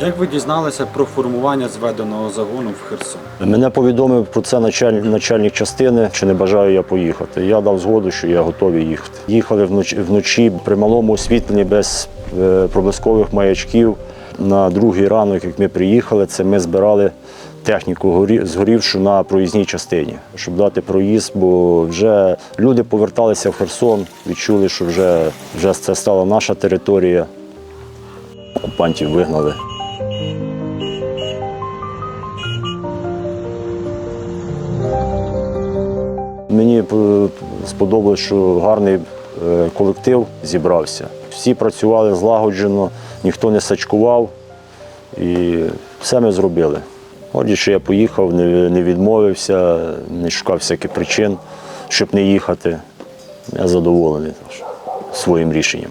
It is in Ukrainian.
Як ви дізналися про формування зведеного загону в Херсон? Мене повідомив про це начальник, начальник частини, чи не бажаю я поїхати. Я дав згоду, що я готовий їхати. Їхали вночі, вночі при малому освітленні без е, проблискових маячків. На другий ранок, як ми приїхали, це ми збирали техніку згорівшу на проїзній частині, щоб дати проїзд, бо вже люди поверталися в Херсон, відчули, що вже, вже це стала наша територія. Окупантів вигнали. Мені е, сподобалось, що гарний е, колектив зібрався. Всі працювали злагоджено, ніхто не сачкував і все ми зробили. Годі, що я поїхав, не, не відмовився, не шукав всяких причин, щоб не їхати. Я задоволений своїм рішенням.